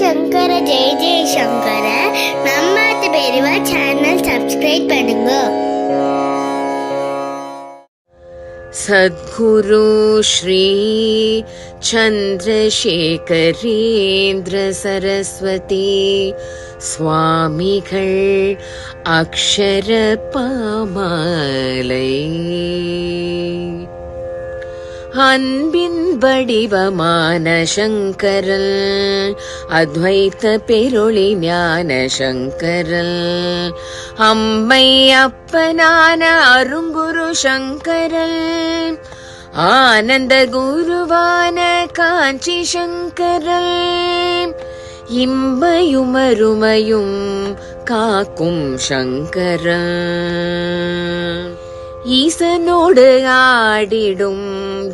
சங்கர ஜெய ஜெய சங்கர நம்ம பெரியவா channel subscribe பண்ணுங்க சத்குரு ஸ்ரீ சந்திரசேகரேந்திர சரஸ்வதி சுவாமிகள் அக்ஷர பாமாலை அன்பின் வடிவமான சங்கரல் அத்வைத்த பெருளி ஞான சங்கரல். அம்மை அப்பனான அருங்குரு சங்கரல் ஆனந்த குருவான காஞ்சி சங்கரல். இம்மையுமருமையும் காக்கும் சங்கரல். ஈசனோடு ஆடிடும்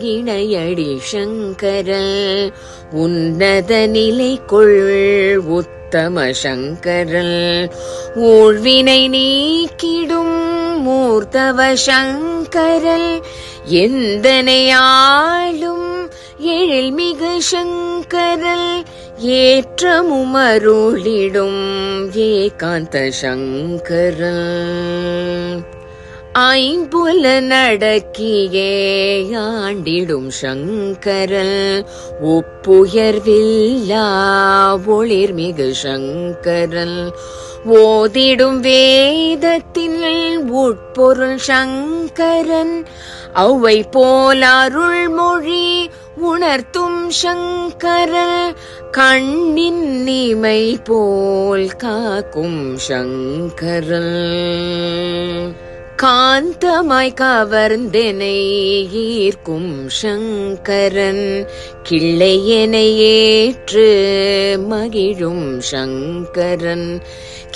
இணையடி சங்கரல் உன்னத நிலைக்குள் உத்தம சங்கரல் ஊழ்வினை நீக்கிடும் மூர்த்தவ சங்கரல் எந்தனையாளும் எழில்மிகு சங்கரல் ஏற்றமுமருளிடும் ஏகாந்த சங்கரல் ஐம்புல நடக்கியே ஆண்டிடும் சங்கரல். ஒப்புயர்வில்லா ஒளிர்மிகு சங்கரல். ஓதிடும் வேதத்தில் உட்பொருள் சங்கரன். அவை போல அருள்மொழி உணர்த்தும் சங்கரல். கண்ணின் இமை போல் காக்கும் சங்கரல். காந்தமாய் கவர்ந்தெனை ஈர்க்கும் சங்கரன் கிள்ளையனை ஏற்று மகிழும் சங்கரன்.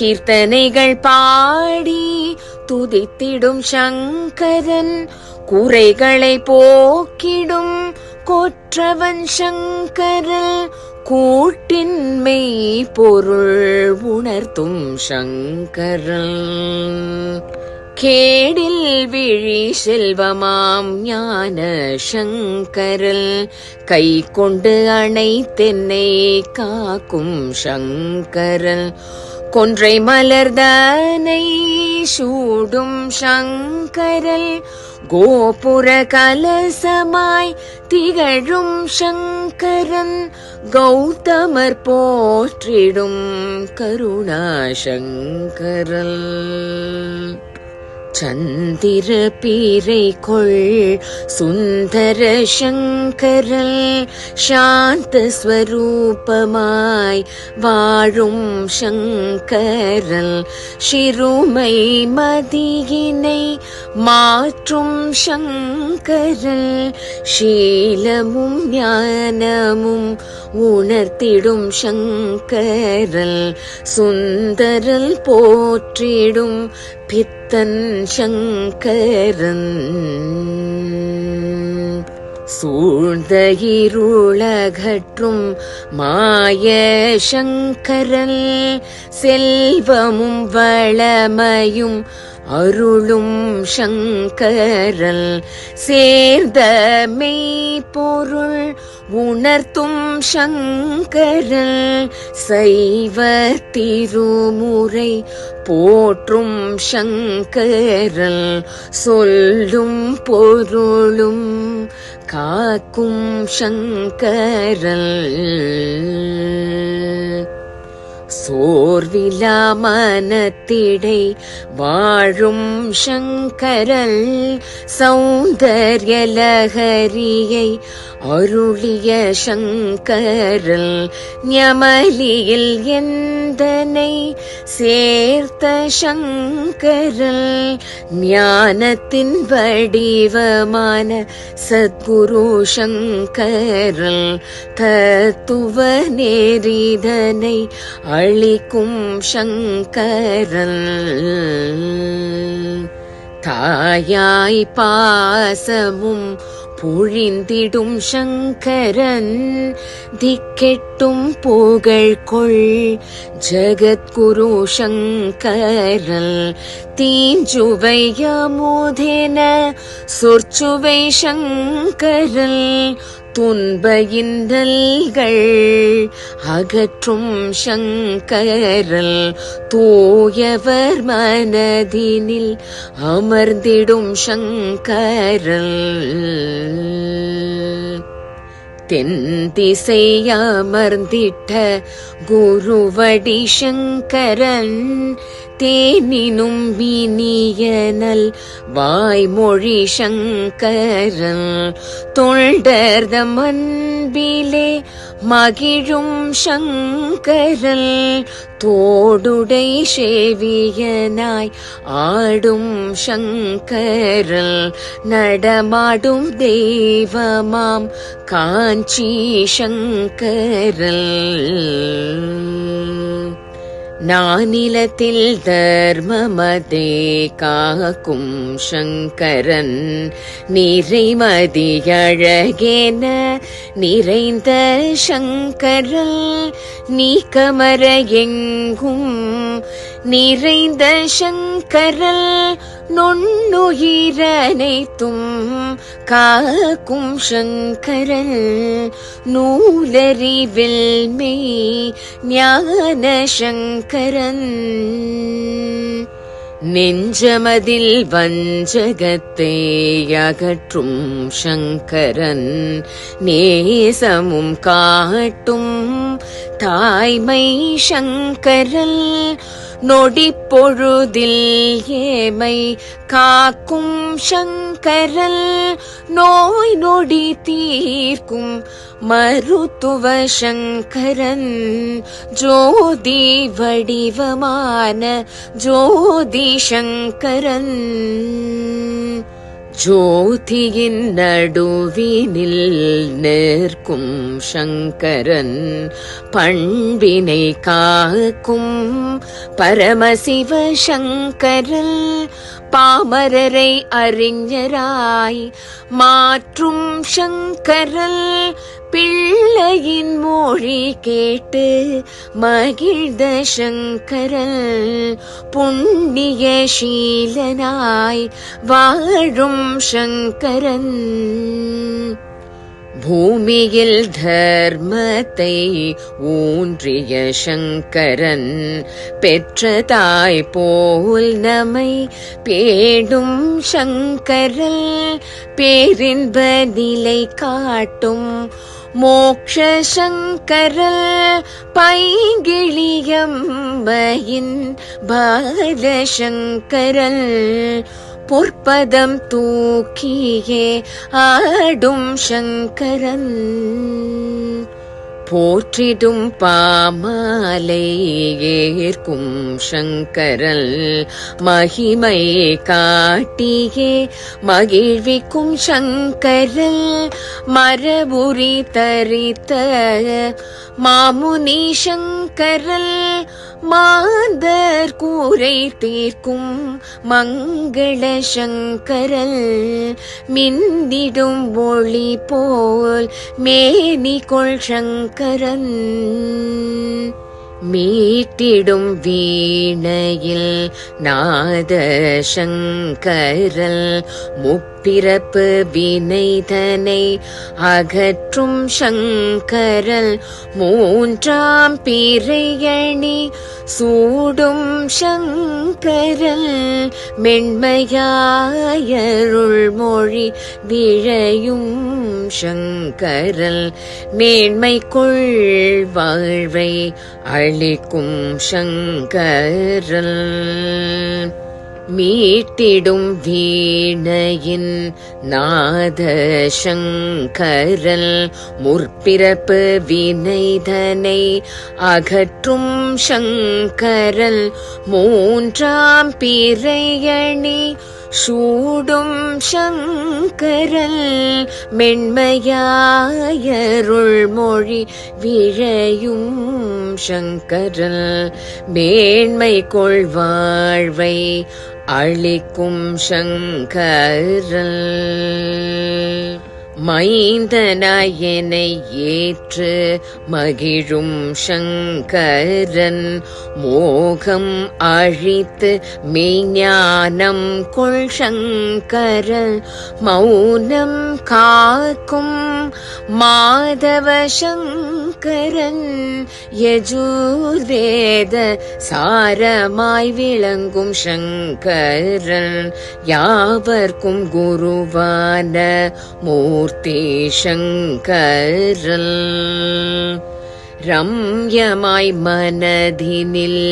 கீர்த்தனைகள் பாடி துதித்திடும் சங்கரன் குறைகளை போக்கிடும் கொற்றவன் சங்கரல் கூட்டின்மை பொருள் உணர்த்தும் சங்கரன். கேடில் விழி செல்வமாம் ஞான சங்கரல் கை கொண்டு அணைத்தென்னை காக்கும் சங்கரல். கொன்றை மலர்தனை சூடும் சங்கரல். கோபுர கலசமாய் திகழும் சங்கரன் கௌதமர் போற்றிடும் கருணா சங்கரல். சந்திர பீரை கொள் சுந்தர சங்கரல் சாந்த ஸ்வரூபமாய் வாழும் சங்கரல். சிறுமை மதியினை மாற்றும் சங்கரல். சீலமும் ஞானமும் உணர்த்திடும் சங்கரல் சுந்தரல் போற்றிடும் பித்தன் சங்கரன். சூழ்ந்த இருளகற்றும் மாய சங்கரல் செல்வமும் வளமையும் அருளும் சங்கரல் சேர்ந்த மெய்ப்பொருள் உணர்த்தும் சங்கரல் சைவ திருமுறை போற்றும் சங்கரல் சொல்லும் பொருளும் காக்கும் சங்கரல். சோர்விலா மனத்திடை வாழும் சங்கரல் சௌந்தர்யலகரியை அருளிய சங்கரல் ஞமலியில் எந்தனை சேர்த்த சங்கரல்? ஞானத்தின் வடிவமான சத்குரு சங்கரல் தத்துவ நேரிதனை அளிக்கும் சங்கரல். தாயாய் பாசமும் பொழிந்திடும் சங்கரன். திக்கெட்டும் புகழ் கொள் ஜகத்குரு சங்கரல். தீஞ்சுவை யமுதென சொற்சுவை சங்கரல். துன்ப இன்னல்கள் அகற்றும் சங்கரல் தூயவர் மனதினில் அமர்ந்திடும் சங்கரல். தென் திசை குருவடி சங்கரன் தேனினும் வினியனல் வாய்மொழி சங்கரன் தொண்டர்த மண்பிலே மகிழும் சங்கரல் தோடுடை சேவியனாய் ஆடும் சங்கரல் நடமாடும் தெய்வமாம் காஞ்சி சங்கரல். நானிலத்தில் தர்மமதே காக்கும் சங்கரன். நிறைமதியழகேன நிறைந்த சங்கரல் நீக்கமர எங்கும் நிறைந்த சங்கரல் நொண்ணுயிரனைத்தும் காக்கும் சங்கரல் நூலறிவில் மெய் ஞான சங்கரன். நெஞ்சமதில் வஞ்சகத்தை அகற்றும் சங்கரன். நேசமும் காட்டும் தாய்மை சங்கரல் நொடி பொழுதில் ஏமை காக்கும் சங்கரல் நோய் நொடி தீர்க்கும் மருத்துவ சங்கரன் ஜோதி வடிவமான ஜோதி சங்கரன். ஜோதியின் நடுவினில் நிற்கும் சங்கரன் பண்பினை காக்கும் பரமசிவ சங்கரல் பாமரரை அறிஞராய் மாற்றும் சங்கரல் பிள்ளையின் மொழி கேட்டு மகிழ்ந்த சங்கரல் புண்ணிய சீலனாய் வாழும் சங்கரன். பூமியில் தர்மத்தை ஊன்றிய சங்கரன் பெற்ற தாய் போல் நமை பேடும் சங்கரல் பேரின்ப நிலை காட்டும் மோக்ஷங்கரல் சங்கரல் பாலசங்கரல் பொற்பதம் தூக்கியே ஆடும் சங்கரன். போற்றிடும் பாமாலை ஏற்கும் சங்கரல். மகிமை காட்டியே மகிழ்விக்கும் சங்கரல். மரபுரி தரித்த மாமுனி சங்கரல். மாந்தர் கூரை தீர்க்கும் மங்கள சங்கரல். மின்னிடும் ஒளி போல் மேனிகொள் சங்கர் சங்கரன் மீட்டிடும் வீணையில் நாத சங்கரல் பிறப்பு வினைதனை அகற்றும் சங்கரல் மூன்றாம் பிறையணி சூடும் சங்கரல் மென்மையாயருள் மொழி விழையும் சங்கரல் மேன்மைக்குள் வாழ்வை அளிக்கும் சங்கரல். மீட்டிடும் வீணையின் நாத சங்கரல் முற்பிறப்பு வினைதனை அகற்றும் சங்கரல் மூன்றாம் பிறையணி சூடும் சங்கரல் மென்மையாயருள் மொழி விழையும் சங்கரல் மேன்மை கொள்வாழ்வை அளிக்கும் சங்கரல். மைந்தனாயனை ஏற்று மகிழும் சங்கரன். மோகம் அழித்து மெய்ஞானம் கொள் சங்கர மௌனம் காக்கும் மாதவ சங்கரன். யஜூர்வேத சாரமாய் விளங்கும் சங்கரன். யாவர்க்கும் குருவான மூர் शङ्करल् ரம்யமாய் மனதினில்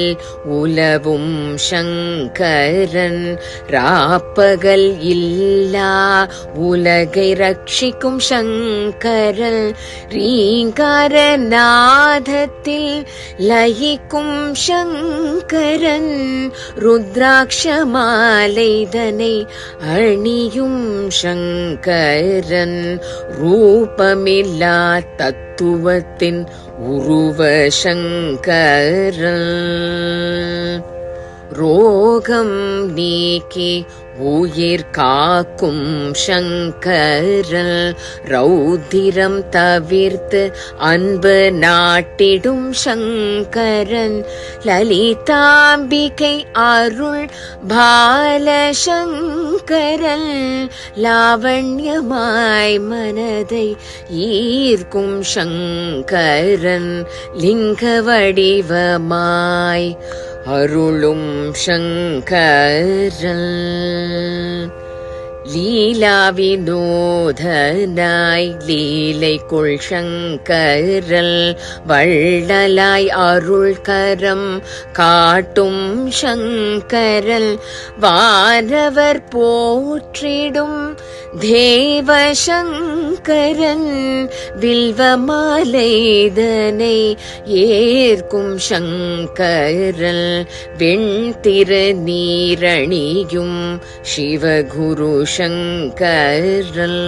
உலவும் சங்கரன் ராப்பகல் இல்லா உலகை ரட்சிக்கும் சங்கரன் ரீங்கார நாதத்தில் லயிக்கும் சங்கரன் ருத்ராட்ச மாலைதனை அணியும் சங்கரன் ரூபமில்லா தத்துவத்தின் உருவசங்கரல் ரோகம் நீக்கி உயிர் காக்கும் சங்கரல் ரௌதிரம் தவிர்த்து அன்பு நாட்டிடும் சங்கரன். லலிதாம்பிகை அருள் பாலசங்கரன் லாவண்யமாய் மனதை ஈர்க்கும் சங்கரன் லிங்க வடிவமாய் அருளும் சங்கரல். லீலா லீலைக்குள் சங்கரல். வள்ளலாய் அருள் கரம் காட்டும் சங்கரல். வானவர் போற்றிடும் தேவசங்கரன் வில்வமாலைதனை ஏற்கும் சங்கரல் வெண்திரு நீரணியும் சிவகுரு சங்கரல்.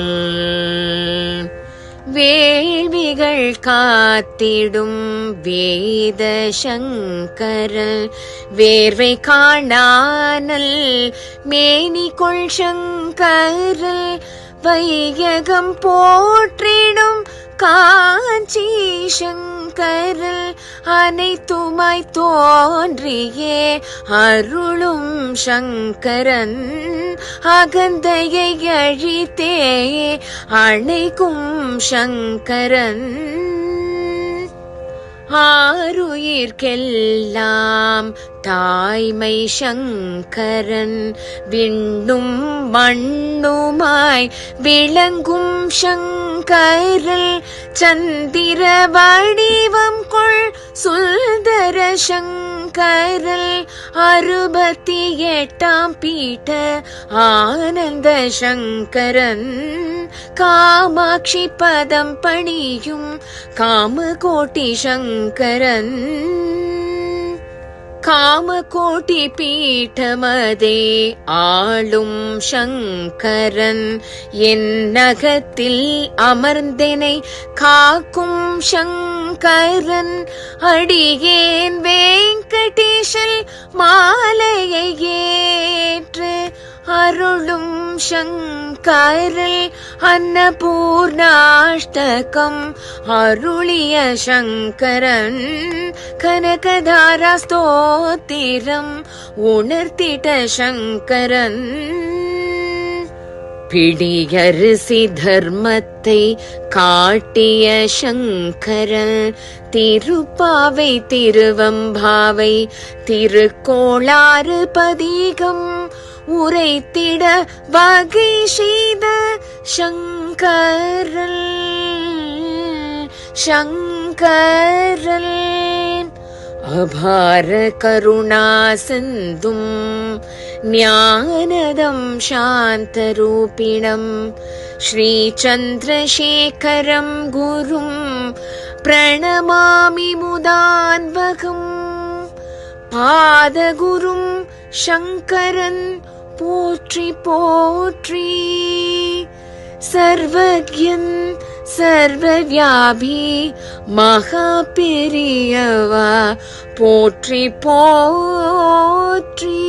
வேள்விகள் காத்திடும் வேத சங்கரல் வேர்வை காணானல் மேனிகொள் சங்கரல். வையகம் போற்றிடும் காஞ்சி சங்கரில் அனைத்துமாய் தோன்றியே அருளும் சங்கரன். அகந்தையை அழித்தே அணைக்கும் சங்கரன். ஆருயிர்க்கெல்லாம் தாய்மை சங்கரன் விண்ணும் மண்ணுமாய் விளங்கும் சங்கரல் சந்திர வடிவம் கொள் சுந்தர கரல் அறுபத்தி எட்டாம் பீட்ட ஆனந்த சங்கரன் காமாட்சி பதம் பணியும் காமகோட்டி சங்கரன். காமகோட்டி பீட்டமதே ஆளும் சங்கரன். என் நகத்தில் அமர்ந்தனை காக்கும் சங்கரன் கரன் அடியேன் வேங்கடேஷல் மாலையை ஏற்று அருளும் சங்கரல் அன்னபூர்ணாஷ்டகம். அருளிய சங்கரன் கனகதாரா ஸ்தோத்திரம். உணர்த்திட்ட சங்கரன் பிடியரிசி தர்மத்தை காட்டிய சங்கரன் திருப்பாவை திருவம்பாவை திருக்கோளாறு பதிகம் உரைத்திட வகை செய்த சங்கரல். சங்கரல். அபார கருணா சிந்தும் ஞானதம் சாந்தரூபிணம் श्रीचन्द्रशेखरं गुरुं प्रणमामि मुदान्वकम् पादगुरुं शङ्करन् போற்றி போற்றி சர்வஜன் சர்வவியாபி மகா பெரியவா போற்றி போற்றி